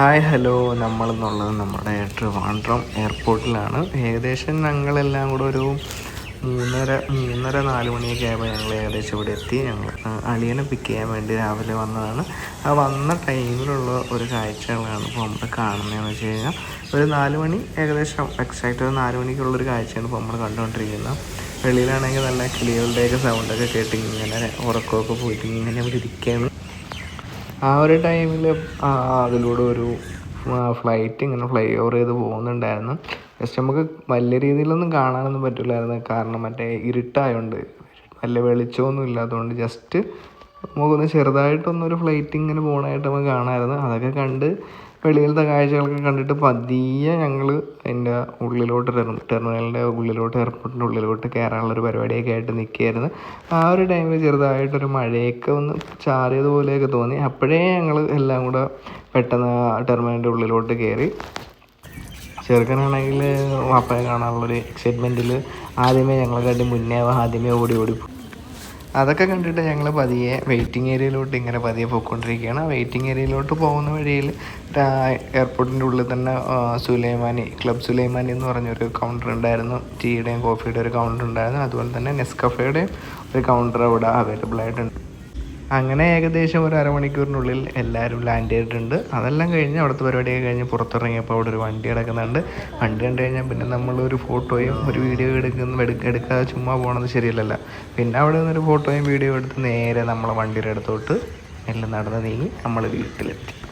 Hi hello നമ്മളെന്നുള്ളത് നമ്മുടെ ട്രിവാൻഡ്രം എയർപോർട്ടിലാണ്. ഏകദേശം ഞങ്ങളെല്ലാം കൂടെ ഒരു മൂന്നര മൂന്നര നാല് മണിയൊക്കെ ആയപ്പോൾ ഞങ്ങൾ ഏകദേശം ഇവിടെ എത്തി. ഞങ്ങൾ അളിയനെ പിക്ക് ചെയ്യാൻ വേണ്ടി രാവിലെ വന്നതാണ്. ആ വന്ന ടൈമിലുള്ള ഒരു കാഴ്ചകളാണ് ഇപ്പോൾ നമ്മൾ കാണുന്നതെന്ന് വെച്ച് കഴിഞ്ഞാൽ ഒരു നാല് മണി ഏകദേശം എക്സാക്റ്റ് ഒരു നാല് മണിക്കുള്ളൊരു കാഴ്ചയാണ് ഇപ്പോൾ നമ്മൾ കണ്ടുകൊണ്ടിരിക്കുന്നത് വെളിയിലാണെങ്കിൽ നല്ല കിളികളുടെയൊക്കെ സൗണ്ടൊക്കെ കേട്ട് ഇങ്ങനെ ഉറക്കമൊക്കെ പോയിട്ട് ഇങ്ങനെ ഇവിടെ ഇരിക്കുകയാണ് ആ ഒരു ടൈമിൽ അതിലൂടെ ഒരു ഫ്ലൈറ്റ് ഇങ്ങനെ ഫ്ലൈ ഓവർ ചെയ്ത് പോകുന്നുണ്ടായിരുന്നു. ജസ്റ്റ് നമുക്ക് വലിയ രീതിയിലൊന്നും കാണാനൊന്നും പറ്റില്ലായിരുന്നു. കാരണം മറ്റേ ഇരുട്ടായതുകൊണ്ട് നല്ല വെളിച്ചമൊന്നും ഇല്ലാത്തതുകൊണ്ട് ജസ്റ്റ് നമുക്കൊന്ന് ചെറുതായിട്ടൊന്നൊരു ഫ്ലൈറ്റ് ഇങ്ങനെ പോകണമായിട്ട് നമുക്ക് കാണാമായിരുന്നു. അതൊക്കെ കണ്ട് വെളിയിലത്തെ കാഴ്ചകളൊക്കെ കണ്ടിട്ട് പതിയെ ഞങ്ങൾ അതിന്റെ ഉള്ളിലോട്ട് ടെർ- ടെർമിനലിന്റെ ഉള്ളിലോട്ട് എയർപോർട്ടിന്റെ ഉള്ളിലോട്ട് കയറാനുള്ള ഒരു പരിപാടിയൊക്കെ ആയിട്ട് നിൽക്കുകയായിരുന്നു ആ ഒരു ടൈമിൽ ചെറുതായിട്ടൊരു മഴയൊക്കെ ഒന്ന് ചാറിയതുപോലെയൊക്കെ തോന്നി. അപ്പോഴേ ഞങ്ങൾ എല്ലാം കൂടെ പെട്ടെന്ന് ടെർമിനലിന്റെ ഉള്ളിലോട്ട് കയറി ചെറുക്കനാണെങ്കിൽ വാപ്പയെ കാണാനുള്ളൊരു എക്സൈറ്റ്മെന്റിൽ ആദ്യമേ ഞങ്ങളെക്കാട്ടി മുന്നേ ആദ്യമേ ഓടി ഓടി. അതൊക്കെ കണ്ടിട്ട് ഞങ്ങൾ പതിയെ വെയിറ്റിംഗ് ഏരിയയിലോട്ട് ഇങ്ങനെ പതിയെ പോയിക്കൊണ്ടിരിക്കുകയാണ്. വെയിറ്റിംഗ് ഏരിയയിലോട്ട് പോകുന്ന വഴിയിൽ എയർപോർട്ടിന്റെ ഉള്ളിൽ തന്നെ സുലൈമാനി ക്ലബ് സുലൈമാനി എന്ന് പറഞ്ഞൊരു കൗണ്ടർ ഉണ്ടായിരുന്നു. ടീയുടെയും കോഫിയുടെ ഒരു കൗണ്ടർ ഉണ്ടായിരുന്നു. അതുപോലെ തന്നെ നെസ്കഫയുടെയും ഒരു കൗണ്ടർ അവിടെ അവൈലബിൾ ആയിട്ടുണ്ട്. അങ്ങനെ ഏകദേശം ഒരു അരമണിക്കൂറിനുള്ളിൽ എല്ലാവരും ലാൻഡ് ചെയ്തിട്ടുണ്ട്. അതെല്ലാം കഴിഞ്ഞ് അവിടുത്തെ പരിപാടിയൊക്കെ കഴിഞ്ഞ് പുറത്തിറങ്ങിയപ്പോൾ അവിടെ ഒരു വണ്ടി കിടക്കുന്നുണ്ട്. വണ്ടി കണ്ടു കഴിഞ്ഞാൽ പിന്നെ നമ്മളൊരു ഫോട്ടോയും ഒരു വീഡിയോ എടുക്കുന്ന എടുക്ക എടുക്കാതെ ചുമ്മാ പോകണത് ശരിയല്ലല്ലോ. പിന്നെ അവിടെ നിന്നൊരു ഫോട്ടോയും വീഡിയോ എടുത്ത് നേരെ നമ്മളെ വണ്ടിയുടെ അടുത്തോട്ട് എല്ലാം നടന്ന് നീങ്ങി നമ്മൾ വീട്ടിലെത്തി.